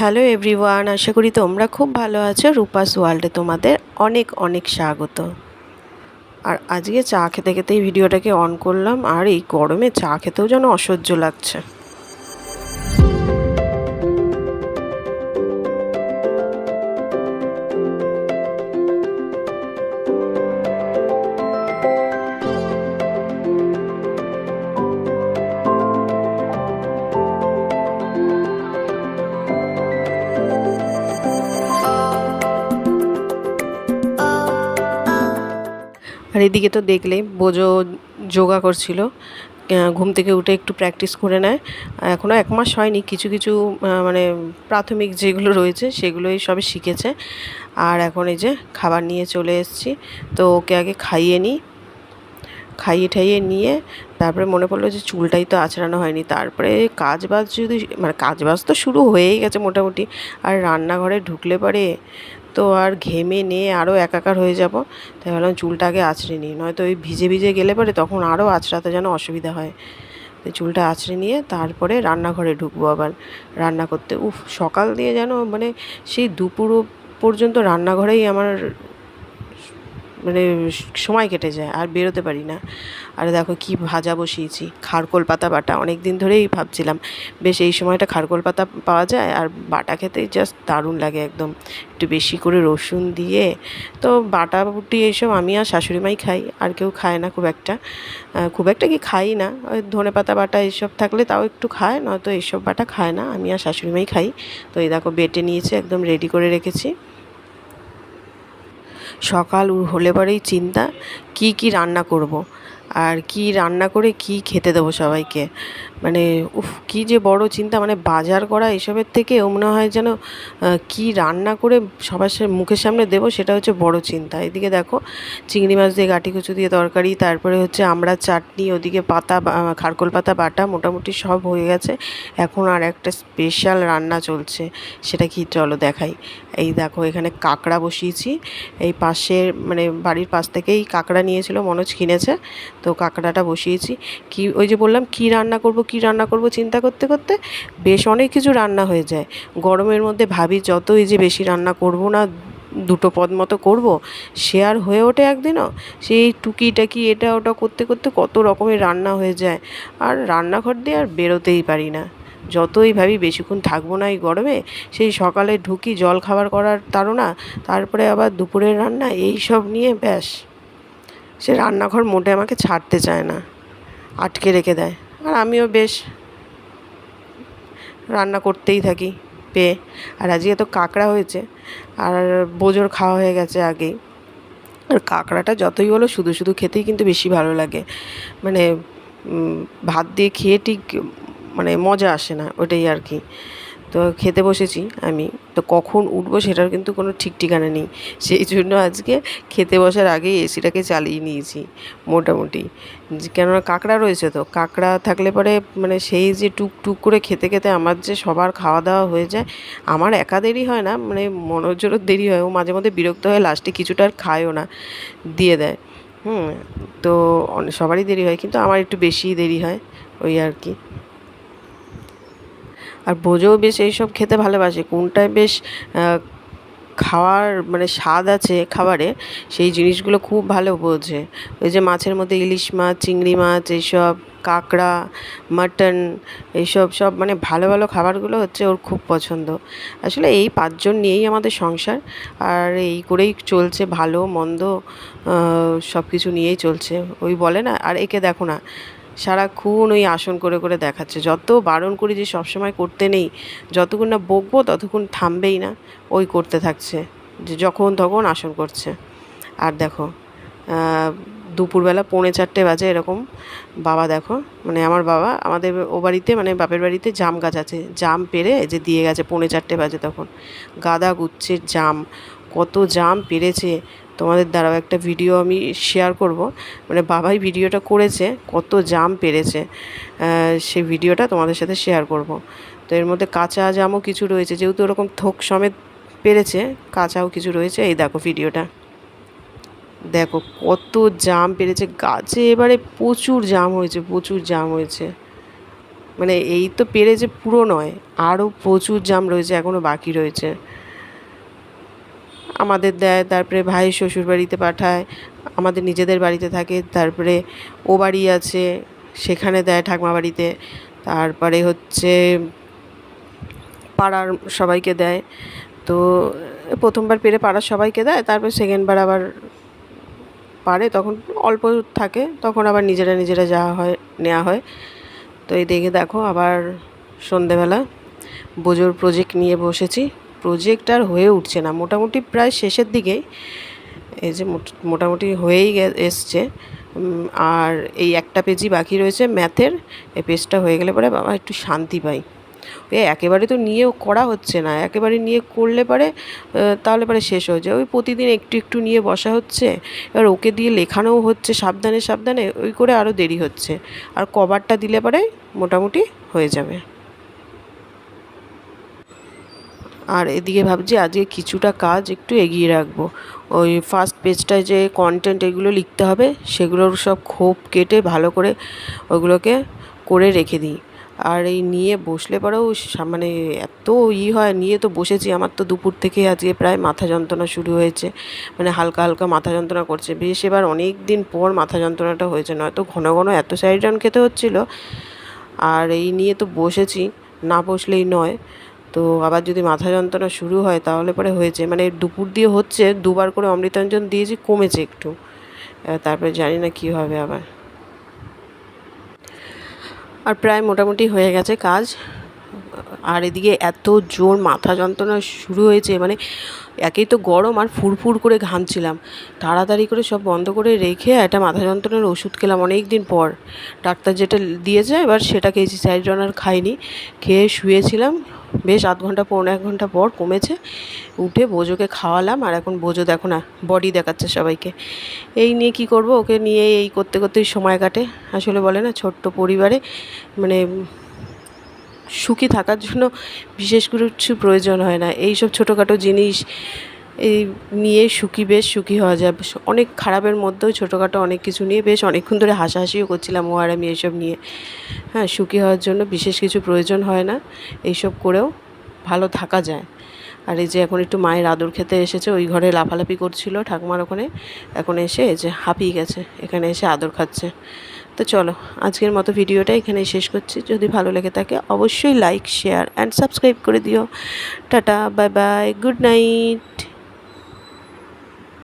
Hello everyone, আশা করি তোমরা খুব ভালো আছো। রূপাস ওয়ার্ল্ডে তোমাদের অনেক অনেক স্বাগত। আর আজকে চা খেতে খেতেই ভিডিওটাকে অন করলাম, আর এই গরমে চা খেতেও যেন অসহ্য লাগছে। আর এদিকে তো দেখলে বোঝো যোগা করছিল ঘুম থেকে উঠে একটু প্র্যাকটিস করে নেয়। এখনও এক মাস হয়নি, কিছু কিছু মানে প্রাথমিক যেগুলো রয়েছে সেগুলোই সবই শিখেছে। আর এখন এই যে খাবার নিয়ে চলে এসেছি, তো ওকে আগে খাইয়ে নিই। খাইয়ে ঠাইয়ে নিয়ে তারপরে মনে পড়ল যে চুলটাই তো আঁচড়ানো হয়নি। তারপরে কাজ বাজ যদি মানে কাজ বাজ তো শুরু হয়েই গেছে মোটামুটি। আর রান্নাঘরে ঢুকলে পরে তো আর ঘেমে নিয়ে আরও একাকার হয়ে যাব। তাই ভাবলাম চুলটা আগে আঁচড়ে নিই, নয়তো ওই ভিজে ভিজে গেলে পরে তখন আরও আঁচড়াতে যেন অসুবিধা হয়। তো চুলটা আঁচড়ে নিয়ে তারপরে রান্নাঘরে ঢুকবো আবার রান্না করতে। উফ, সকাল দিয়ে যেন মানে সেই দুপুর পর্যন্ত রান্নাঘরেই আমার মানে সময় কেটে যায়, আর বেরোতে পারি না। আর দেখো কি ভাজা বসিয়েছি, খারকোল পাতা বাটা। অনেক দিন ধরেই ভাবছিলাম, বেশ এই সময়টা খারকোল পাতা পাওয়া যায়, আর বাটা খেতেই জাস্ট দারুণ লাগে একদম। একটু বেশি করে রসুন দিয়ে, তো বাটা বুটি এইসব আমি আর শাশুড়ি মাই খাই, আর কেউ খায় না খুব একটা। খুব একটা কি খাই না ধনে পাতা বাটা এইসব থাকলে তাও একটু খায়, নয়তো এইসব বাটা খায় না, আমি আর শাশুড়ি মাই খাই। তো এই দেখো বেটে নিয়েছে, একদম রেডি করে রেখেছি। সকাল হলে পরেই চিন্তা কি কি রান্না করব। আর কি রান্না করে কি খেতে দেবো সবাইকে? মানে উফ, কি যে বড় চিন্তা মানে বাজার করা এসবের থেকে মনে হয় যেন কি রান্না করে সবার মুখের সামনে দেবো সেটা হচ্ছে বড় চিন্তা। এদিকে দেখো, চিংড়ি মাছ দিয়ে গাঁটি কুচু দিয়ে তরকারি, তারপরে হচ্ছে আমরা চাটনি, ওদিকে পাতা খারকোল পাতা, বাটা মোটামুটি সব হয়ে গেছে। এখন আর একটা স্পেশাল রান্না চলছে, সেটা কি চলো দেখাই। এই দেখো, এখানে কাঁকড়া বসিয়েছি। এই পাশের মানে বাড়ির পাশ থেকেই কাঁকড়া নিয়েছিল, মনোজ কিনেছে। তো কাঁকড়াটা বসিয়েছি। কি, ওই যে বললাম, কি রান্না করব, কি রান্না করব চিন্তা করতে করতে বেশ অনেক কিছু রান্না হয়ে যায়। গরমের মধ্যে ভাবি যতই যে বেশি রান্না করব না, দুটো পদ মতো করব, সে আর হয়ে ওঠে একদিনও। সেই টুকি টাকি এটা ওটা করতে করতে কত রকমের রান্না হয়ে যায়। আর রান্নাঘর দিয়ে আর বেরোতেই পারি না। যতই ভাবি বেশিক্ষণ থাকব না এই গরমে, সেই সকালে ঢুকি জল খাবার করার তাড়না, তারপরে আবার দুপুরের রান্না এই সব নিয়ে ব্যাস। সে রান্নাঘর মোটে আমাকে ছাড়তে চায় না, আটকে রেখে দেয়। আর আমিও বেশ রান্না করতেই থাকি, পেয়ে। আর আজকে তো কাঁকড়া হয়েছে, আর বোজোর খাওয়া হয়ে গেছে আগেই। আর কাঁকড়াটা যতই বলো শুধু শুধু খেতেই কিন্তু বেশি ভালো লাগে। মানে ভাত দিয়ে খেয়ে ঠিক মানে মজা আসে না, ওটাই আর কি। তো খেতে বসেছি আমি। তো কখন উঠবো সেটার কিন্তু কোনো ঠিক ঠিকানা নেই। সেই জন্য আজকে খেতে বসার আগেই এসিটাকে চালিয়ে নিয়েছি মোটামুটি। কেননা কাঁকড়া রয়েছে তো, কাঁকড়া থাকলে পরে মানে সেই যে টুক টুক করে খেতে খেতে আমার যে সবার খাওয়া দাওয়া হয়ে যায়, আমার একা দেরি হয় না মানে মনোজেরও দেরি হয়। ও মাঝে মধ্যে বিরক্ত হয়ে লাস্টে কিছুটা আর খায়ও না, দিয়ে দেয়। হুম, তো সবারই দেরি হয়, কিন্তু আমার একটু বেশিই দেরি হয়, ওই আর কি। আর বোঝেও বেশ এইসব খেতে ভালোবাসে। কোনটায় বেশ খাওয়ার মানে স্বাদ আছে খাবারে, সেই জিনিসগুলো খুব ভালো বোঝে। ওই যে মাছের মধ্যে ইলিশ মাছ, চিংড়ি মাছ, এইসব, কাঁকড়া, মাটন, এইসব সব মানে ভালো ভালো খাবারগুলো হচ্ছে ওর খুব পছন্দ। আসলে এই পাঁচজন নিয়েই আমাদের সংসার, আর এই করেই চলছে ভালো, মন্দ সব কিছু নিয়েই চলছে। ওই বলে না, আর একে দেখো না সারাক্ষণ ওই আসন করে করে দেখাচ্ছে। যত বারণ করি যে সবসময় করতে নেই, যতক্ষণ না বকবো ততক্ষণ থামবেই না। ওই করতে থাকছে, যে যখন তখন আসন করছে। আর দেখো দুপুরবেলা পৌনে চারটে বাজে এরকম। বাবা দেখো মানে আমার বাবা, আমাদের ও বাড়িতে মানে বাপের বাড়িতে জাম গাছ আছে। জাম পেরে যে দিয়ে গেছে পৌনে চারটে বাজে তখন। গাদা গুচ্ছের জাম, কত জাম পেরেছে। তোমাদের দ্বারাও একটা ভিডিও আমি শেয়ার করব। মানে বাবাই ভিডিওটা করেছে, কত জাম পেরেছে সেই ভিডিওটা তোমাদের সাথে শেয়ার করব। তো এর মধ্যে কাঁচা জামও কিছু রয়েছে, যেহেতু ওরকম থোক সমেত পেরেছে, কাঁচাও কিছু রয়েছে, এই দেখো ভিডিওটা দেখো কত জাম পেরেছে, গাছে এবারে প্রচুর জাম হয়েছে, প্রচুর জাম হয়েছে। মানে এই তো পেরেছে পুরো নয়, আরও প্রচুর জাম রয়েছে এখনও বাকি রয়েছে। আমাদের দেয়, তারপরে ভাই শ্বশুর বাড়িতে পাঠায়, আমাদের নিজেদের বাড়িতে থাকে, তারপরে ও বাড়ি আছে, সেখানে দেয় ঠাকমা বাড়িতে, তারপরে হচ্ছে পাড়ার সবাইকে দেয়। তো প্রথমবার পেরে পাড়ার সবাইকে দেয়, তারপর সেকেন্ডবার আবার পারে, তখন অল্প থাকে, তখন আবার নিজেরা নিজেরা যাওয়া হয় নেওয়া হয়। তো এই দেখে দেখো, আবার সন্ধেবেলা বোজোর প্রজেক্ট নিয়ে বসেছি। প্রজেক্ট আর হয়ে উঠছে না। মোটামুটি প্রায় শেষের দিকেই এই যে মোটামুটি হয়েই এসছে। আর এই একটা পেজই বাকি রয়েছে ম্যাথের এই পেজটা হয়ে গেলে পরে বাবা একটু শান্তি পাই। এ, একেবারে তো নিয়েও করা হচ্ছে না। একেবারে নিয়ে করলে পারে তাহলে পরে শেষ হয়ে যায়। ওই প্রতিদিন একটু একটু নিয়ে বসা হচ্ছে। এবার ওকে দিয়ে লেখানোও হচ্ছে সাবধানে সাবধানে। ওই করে আরও দেরি হচ্ছে। আর কভারটা দিলে পরে মোটামুটি হয়ে যাবে। আর এদিকে ভাবছি আজকে কিছুটা কাজ একটু এগিয়ে রাখব। ওই ফার্স্ট পেজটায় যে কন্টেন্ট এগুলো লিখতে হবে, সেগুলোর সব খোপ কেটে ভালো করে ওগুলোকে করে রেখে দিই। আর এই নিয়ে বসলে পরেও মানে এত ই হয়, নিয়ে তো বসেছি, আমার তো দুপুর থেকে আজকে প্রায় মাথা যন্ত্রণা শুরু হয়েছে। মানে হালকা হালকা মাথা যন্ত্রণা করছে। বেশ এবার অনেক দিন পর মাথা যন্ত্রণাটা হয়েছে, নয়তো ঘন ঘন এত স্যারিডন খেতে হচ্ছিল। আর এই নিয়ে তো বসেছি, না বসলেই নয়। তো আবার যদি মাথা যন্ত্রণা শুরু হয় তাহলে পরে হয়েছে। মানে দুপুর দিয়ে হচ্ছে, দুবার করে অমৃতাঞ্জন দিয়েছি, কমেছে একটু। তারপরে জানি না কী হবে আবার। আর প্রায় মোটামুটি হয়ে গেছে কাজ। আর এদিকে এত জোর মাথা যন্ত্রণা শুরু হয়েছে মানে একেই তো গরম আর ফুরফুর করে ঘামছিলাম। তাড়াতাড়ি করে সব বন্ধ করে রেখে একটা মাথা যন্ত্রণার ওষুধ খেলাম অনেক দিন পর। ডাক্তার যেটা দিয়েছে, এবার সেটা খেয়েছি স্যারিডন আর খাইনি। খেয়ে শুয়েছিলাম। বেশ আধ ঘণ্টা পৌনে এক ঘণ্টা পর কমেছে। উঠে বোজোকে খাওয়ালাম আর এখন বোজো দেখো না বডি দেখাচ্ছে সবাইকে। এই নিয়ে কি করব? ওকে নিয়ে এই করতে করতেই সময় কাটে। আসলে বলে না, ছোট্ট পরিবারে মানে সুখী থাকার জন্য বিশেষ কিছু প্রয়োজন হয় না। এই সব ছোটোখাটো জিনিস এই নিয়ে সুখী, বেশ সুখী হওয়া যায়। অনেক খারাপের মধ্যেও ছোটোখাটো অনেক কিছু নিয়ে বেশ অনেকক্ষণ ধরে হাসাহাসিও করছিলাম ও আর আমি এইসব নিয়ে। হ্যাঁ সুখী হওয়ার জন্য বিশেষ কিছু প্রয়োজন হয় না, এইসব করেও ভালো থাকা যায়। আর এই যে এখন একটু মায়ের আদর খেতে এসেছে, ওই ঘরে লাফালাফি করছিল ঠাকুমার ওখানে, এখন এসে যে হাঁপিয়ে গেছে, এখানে এসে আদর খাচ্ছে। তো চলো, আজকের মতো ভিডিওটা এখানে শেষ করছি, যদি ভালো লেগে থাকে অবশ্যই লাইক শেয়ার অ্যান্ড সাবস্ক্রাইব করে দিও। Tata bye bye good night